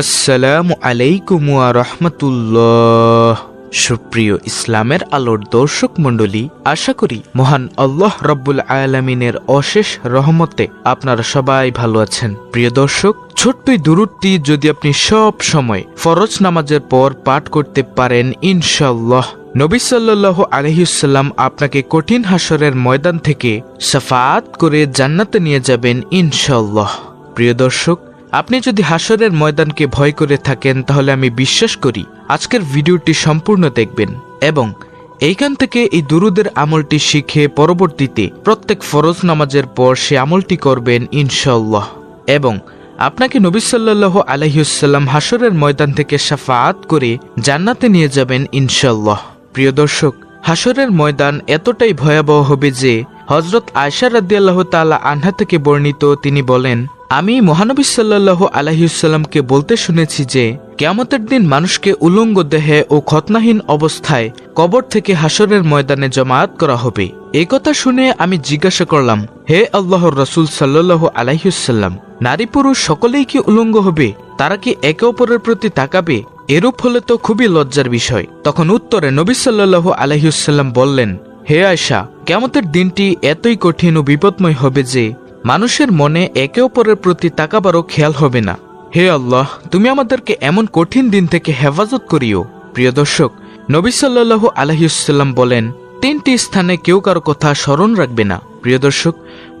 আসসালামু আলাইকুম রহমতুল্লাহ। সুপ্রিয় ইসলামের আলোর দর্শক মণ্ডলী, আশা করি মহান আল্লাহ রব্বুল আয়ালামিনের অশেষ রহমতে আপনারা সবাই ভালো আছেন। প্রিয় দর্শক, ছোট্ট দুরুদটি যদি আপনি সব সময় ফরজ নামাজের পর পাঠ করতে পারেন ইনশাল্লাহ নবী সাল্লাহ আলহিউসাল্লাম আপনাকে কঠিন হাসরের ময়দান থেকে সাফাত করে জান্নাতে নিয়ে যাবেন ইনশাল্লাহ প্রিয় দর্শক আপনি যদি হাসরের ময়দানকে ভয় করে থাকেন, তাহলে আমি বিশ্বাস করি আজকের ভিডিওটি সম্পূর্ণ দেখবেন এবং এইখান থেকে এই দুরুদের আমলটি শিখে পরবর্তীতে প্রত্যেক ফরজ নামাজের পর সে আমলটি করবেন ইনশাল্লাহ এবং আপনাকে নবী সাল্লাহ আলহিউসাল্লাম হাসরের ময়দান থেকে সাফাত করে জান্নাতে নিয়ে যাবেন ইনশাল্লাহ প্রিয় দর্শক হাসরের ময়দান এতটাই ভয়াবহ হবে যে হজরত আয়সা রাদিয়াল্লাহ তাআলা আনহা থেকে বর্ণিত তিনি বলেন আমি মহানবী সাল্লাহ আলহিউসাল্লামকে বলতে শুনেছি যে, কেয়ামতের দিন মানুষকে উলঙ্গ দেহে ও খতনাহীন অবস্থায় কবর থেকে হাসরের ময়দানে জমায়েত করা হবে। এই কথা শুনে আমি জিজ্ঞাসা করলাম, হে আল্লাহর রসুল সাল্লাহ আলাইহুসাল্লাম নারী পুরুষ সকলেই কি উলঙ্গ হবে? তারা কি একে অপরের প্রতি তাকাবে? এরূপ হলে তো খুবই লজ্জার বিষয়। তখন উত্তরে নবী সাল্লাহ আলহিউসাল্লাম বললেন, হে আয়সা কেমতের দিনটি এতই কঠিন ও বিপদময় হবে যে মানুষের মনে একে অপরের প্রতি তাকাবারও খেয়াল হবে না। হে আল্লাহ, তুমি আমাদেরকে এমন কঠিন দিন থেকে হেফাজত করিও। প্রিয় দর্শক, নবী সাল্লাহু আলহিউসাল্লাম বলেন, তিনটি স্থানে কেউ কারও কথা স্মরণ রাখবে না। প্রিয় দর্শক,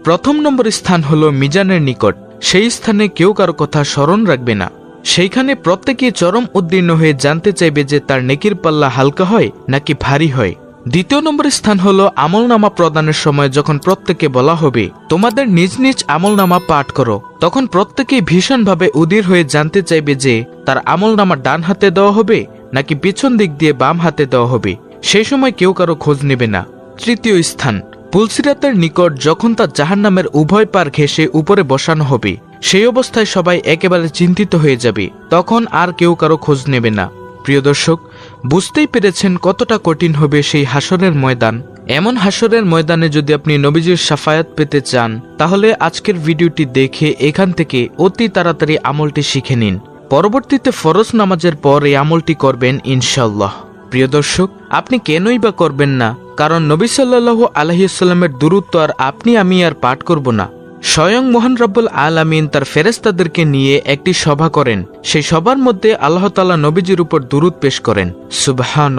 প্রথম নম্বর স্থান হলো মিজানের নিকট। সেই স্থানে কেউ কারও কথা স্মরণ রাখবে না। সেইখানে প্রত্যেকে চরম উদ্দীর্ণ হয়ে জানতে চাইবে যে তার নেকির পাল্লা হালকা হয় নাকি ভারী হয়। দ্বিতীয় নম্বর স্থান হলো আমলনামা প্রদানের সময় যখন প্রত্যেকে বলা হবে, তোমাদের নিজ নিজ আমলনামা পাঠ করো। তখন প্রত্যেকেই ভীষণভাবে উদির হয়ে জানতে চাইবে যে, তার আমলনামা ডান হাতে দেওয়া হবে নাকি পিছন দিক দিয়ে বাম হাতে দেওয়া হবে। সেই সময় কেউ কারও খোঁজ নেবে না। তৃতীয় স্থান, পুলসিরাতের নিকট যখন তার জাহান্নামের উভয় পার ঘেসে উপরে বসানো হবে, সেই অবস্থায় সবাই একেবারে চিন্তিত হয়ে যাবে। তখন আর কেউ কারও খোঁজ নেবে না। প্রিয় দর্শক, বুঝতেই পেরেছেন কতটা কঠিন হবে সেই হাসরের ময়দান। এমন হাসরের ময়দানে যদি আপনি নবীজির সাফায়াত পেতে চান, তাহলে আজকের ভিডিওটি দেখে এখান থেকে অতি তাড়াতাড়ি আমলটি শিখে নিন। পরবর্তীতে ফরজ নামাজের পর এই আমলটি করবেন ইনশাল্লাহ প্রিয় দর্শক, আপনি কেনই বা করবেন না? কারণ নবী সাল্লাহ আলহিউসাল্লামের দূরত্ব আর আপনি, আমি আর পাঠ করব না। স্বয়ং মোহন রব্বুল আলামিন তার ফেরেস্তাদেরকে নিয়ে একটি সভা করেন। সেই সভার মধ্যে আল্লাহ তালা নবীজির উপর দুরুদ পেশ করেন। সুবহান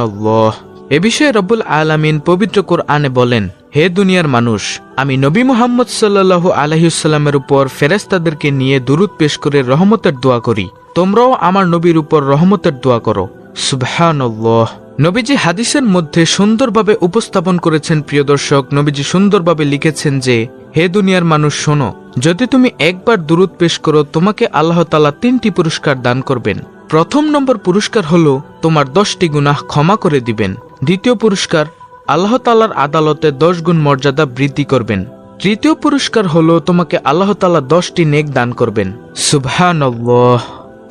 এ বিষয়ে রব্বুল আলামিন পবিত্র কোরআনে বলেন, হে দুনিয়ার মানুষ, আমি নবী মোহাম্মদ সাল্লাহ আলহিউসাল্লামের উপর ফেরেস্তাদেরকে নিয়ে দুরুদ পেশ করে রহমতের দোয়া করি। তোমরাও আমার নবীর উপর রহমতের দোয়া করো। সুবহান নবীজি হাদিসের মধ্যে সুন্দরভাবে উপস্থাপন করেছেন প্রিয় দর্শক। নবীজি সুন্দরভাবে লিখেছেন যে, হে দুনিয়ার মানুষ, শোনো, যদি তুমি একবার দূরত পেশ করো, তোমাকে আল্লাহ তালা তিনটি পুরস্কার দান করবেন। প্রথম নম্বর পুরস্কার হলো তোমার দশটি গুনাহ ক্ষমা করে দিবেন। দ্বিতীয় পুরস্কার, আল্লাহ তালার আদালতে দশ গুণ মর্যাদা বৃদ্ধি করবেন। তৃতীয় পুরস্কার হলো তোমাকে আল্লাহ তালা দশটি নেক দান করবেন। সুবহান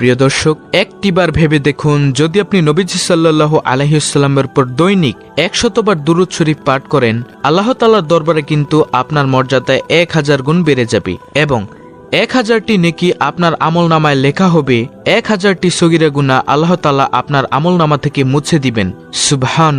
প্রিয় দর্শক, একটিবার ভেবে দেখুন, যদি আপনি নবীজি সাল্লাহ আলহিউসাল্লামের পর দৈনিক একশতবার দুরুদ শরীফ পাঠ করেন, আল্লাহ তালার দরবারে কিন্তু আপনার মর্যাদায় এক হাজার গুণ বেড়ে যাবে এবং এক হাজারটি নেকি আপনার আমল নামায় লেখা হবে, এক হাজারটি সগিরা গুণা আল্লাহ তালা আপনার আমল নামা থেকে মুছে দিবেন। সুবহান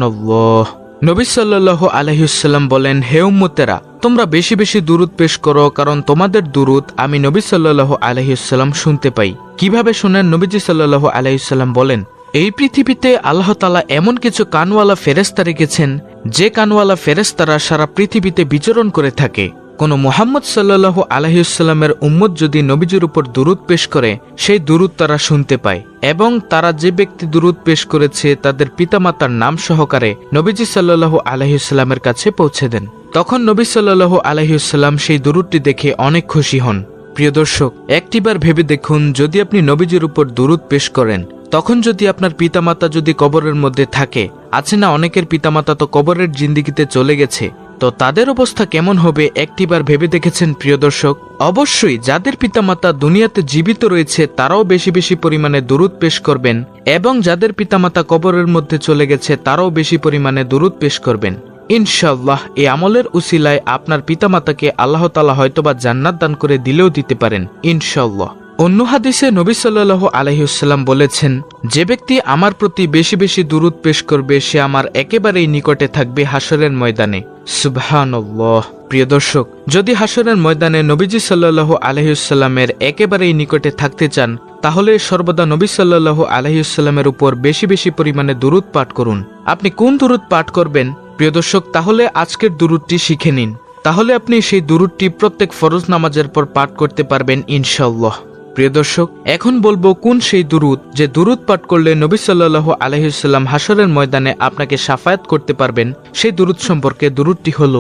নবী সাল্লাহ আলহিউসাল্লাম বলেন, হে উম্মতেরা, তোমরা বেশি বেশি দুরুদ পেশ করো, কারণ তোমাদের দুরুদ আমি নবী সাল্লাহ আলহিউসাল্লাম শুনতে পাই। কীভাবে শুনেন নবীজি সাল্লাহ আলহিউসাল্লাম বলেন, এই পৃথিবীতে আল্লাহ তালা এমন কিছু কানওয়ালা ফেরেস্তা রেখেছেন, যে কানওয়ালা ফেরেস্তারা সারা পৃথিবীতে বিচরণ করে থাকে। কোন মোহাম্মদ সাল্লাহ আলহিউসাল্লামের উম্মত যদি নবীজির উপর দুরুদ পেশ করে, সেই দুরুদ তারা শুনতে পায় এবং তারা যে ব্যক্তি দুরুদ পেশ করেছে তাদের পিতামাতার নাম সহকারে নবীজি সাল্লাহ আলহিউসাল্লামের কাছে পৌঁছে দেন। তখন নবী সাল্লাহ আলহিউসাল্লাম সেই দুরুদটি দেখে অনেক খুশি হন। প্রিয় দর্শক, একটিবার ভেবে দেখুন, যদি আপনি নবীজির উপর দুরুদ পেশ করেন, তখন যদি আপনার পিতামাতা যদি কবরের মধ্যে থাকে, আছে না অনেকের পিতামাতা তো কবরের জিন্দিগিতে চলে গেছে তো তাদের অবস্থা কেমন হবে একটিবার ভেবে দেখেছেন প্রিয় দর্শক। অবশ্যই যাদের পিতামাতা দুনিয়াতে জীবিত রয়েছে, তারাও বেশি বেশি পরিমাণে দুরুদ পেশ করবেন এবং যাদের পিতামাতা কবরের মধ্যে চলে গেছে, তারাও বেশি পরিমাণে দুরুদ পেশ করবেন। ইনশাল্লাহ এই আমলের উসিলায় আপনার পিতামাতাকে আল্লাহ তালা হয়তোবা জান্নাত দান করে দিলেও দিতে পারেন। ইনশাল্লাহ অন্য হাদিসে নবী সাল্লাহ আলহিউসাল্লাম বলেছেন, যে ব্যক্তি আমার প্রতি বেশি বেশি দূরত পেশ করবে, সে আমার একেবারেই নিকটে থাকবে হাসরের ময়দানে। সুবহানাল্লাহ। প্রিয় দর্শক, যদি হাসরের ময়দানে নবীজি সাল্লাহ আলহিউসাল্লামের একেবারেই নিকটে থাকতে চান, তাহলে সর্বদা নবী সাল্লাহ আলহিউসাল্লামের উপর বেশি বেশি পরিমাণে দূরত পাঠ করুন। আপনি কোন দূরত পাঠ করবেন? প্রিয় দর্শক, তাহলে আজকের দূরতটি শিখে নিন। তাহলে আপনি সেই দূরতটি প্রত্যেক ফরজ নামাজের পর পাঠ করতে পারবেন ইনশাল্লাহ প্রিয় দর্শক, এখন বলব কোন সেই দুরুদ যে দুরুদ পাঠ করলে নবী সাল্লাহ আলহিসাল্লাম হাসরের ময়দানে আপনাকে সাফায়াত করতে পারবেন? সেই দুরুদ সম্পর্কে দুরুদটি হল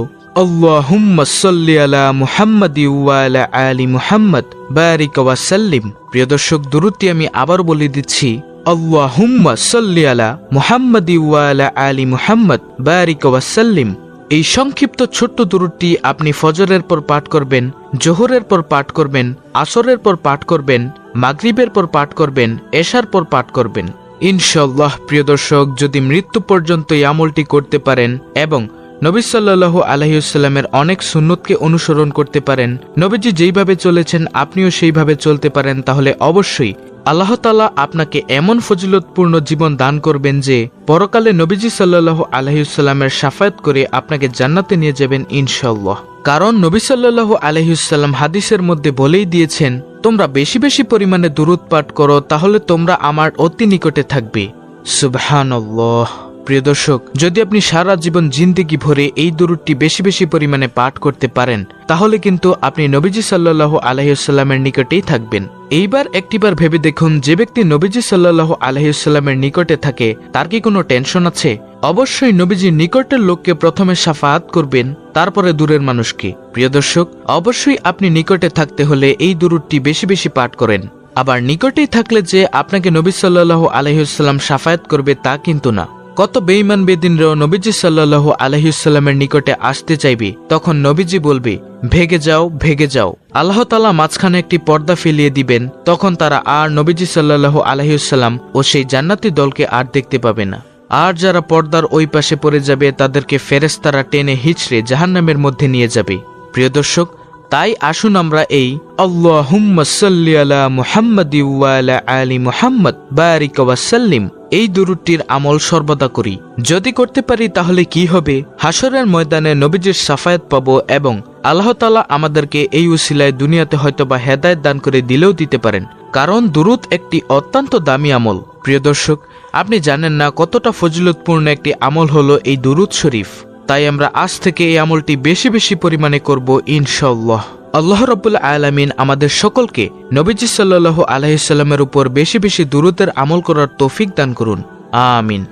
আলা মুহাম্মাদি ওয়া আলা আলি মুহাম্মদ, বারিক ওয়া সাল্লিম। প্রিয় দর্শক, দুরুদটি আমি আবার বলে দিচ্ছি আলা মুহাম্মাদি ওয়া আলা আলি মুহাম্মদ এই সংক্ষিপ্ত ছোট্ট দুরুদটি আপনি ফজরের পর পাঠ করবেন জোহরের পর পাঠ করবেন, আসরের পর পাঠ করবেন, মাগরিবের পর পাঠ করবেন, এশার পর পাঠ করবেন। ইনশাল্লাহ প্রিয় দর্শক, যদি মৃত্যু পর্যন্ত এই আমলটি করতে পারেন এবং নবী সাল্লাহ আলহিউসাল্লামের অনেক সুন্নতকে অনুসরণ করতে পারেন, নবীজি যেইভাবে চলেছেন, আপনিও সেইভাবে চলতে পারেন, তাহলে অবশ্যই আল্লাহ তালা আপনাকে এমন ফজিলতপূর্ণ জীবন দান করবেন যে পরকালে নবীজি সাল্লাহ আলহিউসাল্লামের সাফায়াত করে আপনাকে জান্নাতে নিয়ে যাবেন ইনশাল্লাহ কারণ নবী সাল্লাহ আলহিউসাল্লাম হাদিসের মধ্যে বলেই দিয়েছেন, তোমরা বেশি বেশি পরিমাণে দূরত পাঠ করো, তাহলে তোমরা আমার অতি নিকটে থাকবে। সুবহানাল্লাহ। প্রিয় দর্শক, যদি আপনি সারা জীবন জিন্দিগি ভরে এই দূরটি বেশি বেশি পরিমাণে পাঠ করতে পারেন তাহলে কিন্তু আপনি নবীজি সাল্লাহ আলহিউসাল্লামের নিকটেই থাকবেন। এইবার একটিবার ভেবে দেখুন, যে ব্যক্তি নবীজি সাল্লাহ আলহিউসাল্লামের নিকটে থাকে, তার কি কোনো টেনশন আছে? অবশ্যই নবীজির নিকটের লোককে প্রথমে সাফাত করবেন, তারপরে দূরের মানুষকে। প্রিয় দর্শক, অবশ্যই আপনি নিকটে থাকতে হলে এই দূরটি বেশি বেশি পাঠ করেন। আবার নিকটেই থাকলে যে আপনাকে নবী সাল্লাহ আলহিউসাল্লাম সাফায়াত করবে তা কিন্তু না। কত বেইমান বেদিনরাও নবীজি সাল্লাহ আলহিউসাল্লামের নিকটে আসতে চাইবে, তখন নবীজি বলবে, ভেগে যাও ভেগে যাও। আল্লাহ তালা মাঝখানে একটি পর্দা ফেলিয়ে দিবেন, তখন তারা আর নবীজি সাল্লাহ আলহিউসাল্লাম ও সেই জান্নাতি দলকে আর দেখতে পাবে না। আর যারা পর্দার ওই পাশে পড়ে যাবে, তাদেরকে ফেরেস্তারা টেনে হিচড়ে জাহান্নামের মধ্যে নিয়ে যাবে। প্রিয় দর্শক তাই আসুন আমরা এই আলা এই দুরুটির আমল সর্বদা করি। যদি করতে পারি তাহলে কি হবে? হাসরের ময়দানে নবীজির সাফায়াত পাব এবং আল্লাহ তালা আমাদেরকে এই উসিলায় দুনিয়াতে হয়তোবা হেদায়ত দান করে দিলেও দিতে পারেন। কারণ দুরুদ একটি অত্যন্ত দামি আমল। প্রিয় দর্শক, আপনি জানেন না কতটা ফজিলতপূর্ণ একটি আমল হলো এই দুরুদ শরীফ। তাই আমরা আজ থেকে এই আমলটি বেশি বেশি পরিমাণে করব ইনশাল্লাহ আল্লাহ রব্বুল আলমিন আমাদের সকলকে নবীজি সাল্লাহ আলাইসাল্লামের উপর বেশি বেশি দূরতের আমল করার তৌফিক দান করুন। আমিন।